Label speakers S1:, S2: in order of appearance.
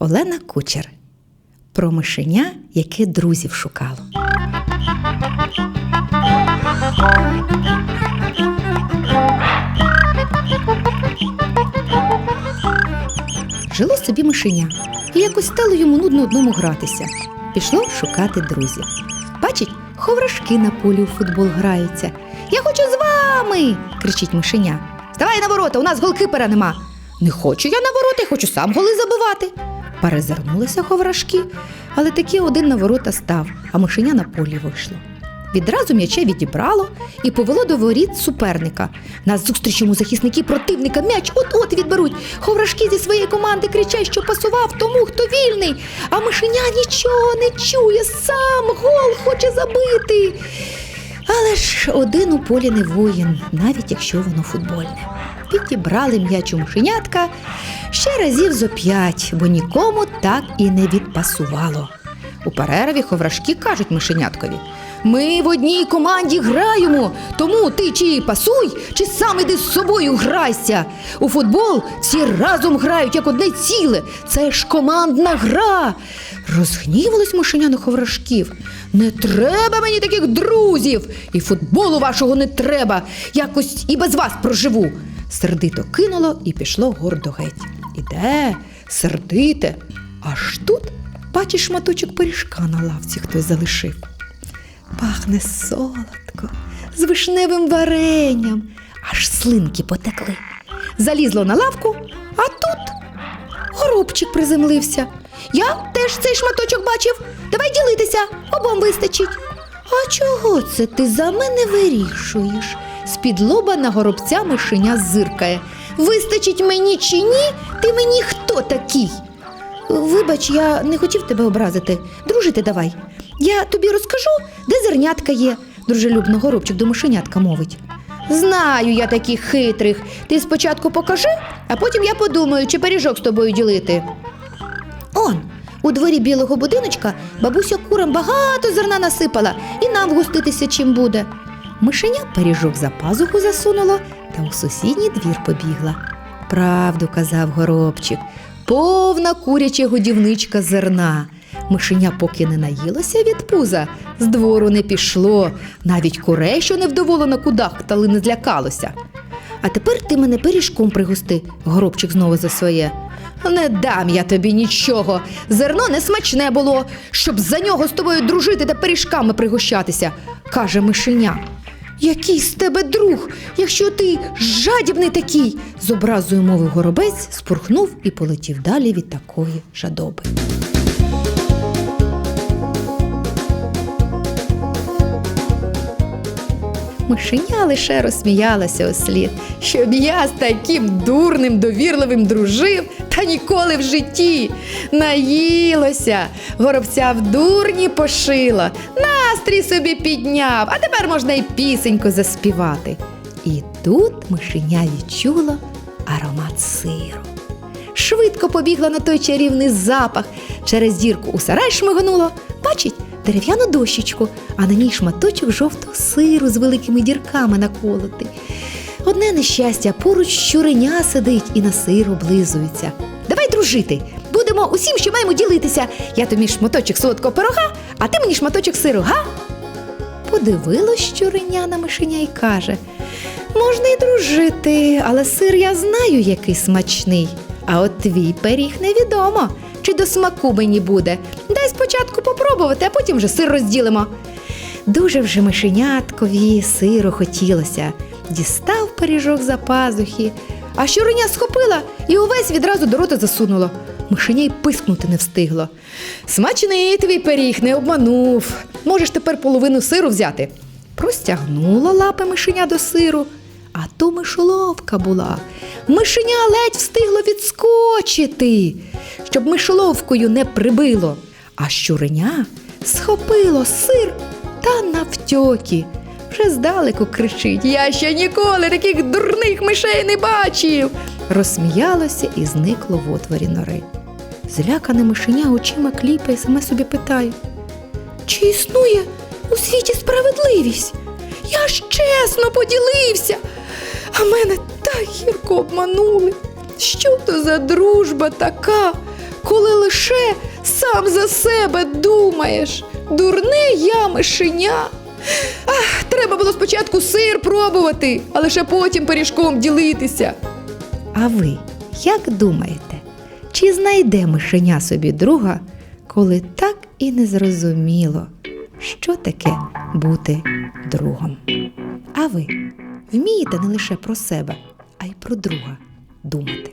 S1: Олена Кучер. Про мишеня, яке друзів шукало. Жило собі мишеня, і якось стало йому нудно одному гратися. Пішло шукати друзів. Бачить, ховрашки на полі у футбол граються. Я хочу з вами. кричить мишеня. Вставай на ворота, у нас голкипера нема. Не хочу я на ворота, я хочу сам голи забивати. Перезирнулися ховрашки, але таки один на ворота став, а мишеня на полі вийшло. Відразу м'яча відібрало і повело до воріт суперника. Нас зустріч йому захисники противника м'яч от-от відберуть. Ховрашки зі своєї команди кричать, що пасував тому, хто вільний. А мишеня нічого не чує, сам гол хоче забити. Але ж один у полі не воїн, навіть якщо воно футбольне. Підібрали м'яч у мишенятка ще разів зо п'ять, бо нікому так і не відпасувало. У перерві ховрашки кажуть мишеняткові. Ми в одній команді граємо, тому ти чи пасуй, чи сам іди з собою грайся. У футбол всі разом грають як одне ціле. Це ж командна гра. Розгнівались мишеня на ховрашків. Не треба мені таких друзів, і футболу вашого не треба. Якось і без вас проживу. Сердито кинуло і пішло гордо геть. Іде, сердите. Аж тут бачиш шматочок пиріжка на лавці хтось залишив. Пахне солодко, з вишневим варенням, аж слинки потекли. Залізло на лавку, а тут горобчик приземлився. Я теж цей шматочок бачив. Давай ділитися, обом вистачить. А чого це ти за мене вирішуєш? З-під лоба на горобця мишеня зиркає. Вистачить мені чи ні? Ти мені хто такий? Вибач, я не хотів тебе образити. Дружити давай. Я тобі розкажу, де зернятка є, дружелюбно горобчик до мишенятка мовить. Знаю я таких хитрих. Ти спочатку покажи, а потім я подумаю, чи пиріжок з тобою ділити. Он, у дворі білого будиночка бабуся курам багато зерна насипала і нам вгуститися чим буде. Мишеня пиріжок за пазуху засунуло та у сусідній двір побігла. Правду казав горобчик, повна куряча годівничка зерна. Мишеня поки не наїлося від пуза, з двору не пішло, навіть курей, що невдоволено кудахтали, не злякалося. А тепер ти мене пиріжком пригости, горобчик знову за своє. Не дам я тобі нічого. Зерно не смачне було, щоб за нього з тобою дружити та пиріжками пригощатися, каже мишеня. Який з тебе друг, якщо ти жадібний такий, з образою мовив горобець, спорхнув і полетів далі від такої жадоби. Мишеня лише розсміялася услід, щоб я з таким дурним, довірливим дружив, та ніколи в житті. Наїлося, горобця в дурні пошила, настрій собі підняв, а тепер можна й пісеньку заспівати. І тут мишеня відчула аромат сиру. Швидко побігла на той чарівний запах, через дірку у сарай шмигнуло, бачить дерев'яну дощечку, а на ній шматочок жовтого сиру з великими дірками наколотий. Одне нещастя, поруч щуреня сидить і на сир облизується. Давай дружити, будемо усім, що маємо ділитися. Я тобі шматочок солодкого пирога, а ти мені шматочок сиру, га? Подивилось щуреня на мишеня і каже: можна й дружити, але сир я знаю, який смачний. А от твій пиріг невідомо, чи до смаку мені буде. Спочатку попробувати, а потім вже сир розділимо. Дуже вже мишеняткові сиру хотілося. Дістав пиріжок за пазухи, а щуреня схопила і увесь відразу до рота засунула. Мишеня й пискнути не встигло. Смачний твій пиріг не обманув. Можеш тепер половину сиру взяти. Простягнула лапи мишеня до сиру, а то мишоловка була. Мишеня ледь встигло відскочити, щоб мишоловкою не прибило. А щуреня схопило сир та навтьоки. Вже здалеку кричить: Я ще ніколи таких дурних мишей не бачив. Розсміялося і зникло в отворі нори. Злякане мишеня очима кліпає, саме собі питає: Чи існує у світі справедливість? Я ж чесно поділився, а мене так гірко обманули. Що то за дружба така, коли лише сам за себе думаєш. Дурне я мишеня. Ах, треба було спочатку сир пробувати, а лише потім пиріжком ділитися. А ви як думаєте, чи знайде мишеня собі друга, коли так і не зрозуміло, що таке бути другом? А ви вмієте не лише про себе, а й про друга думати?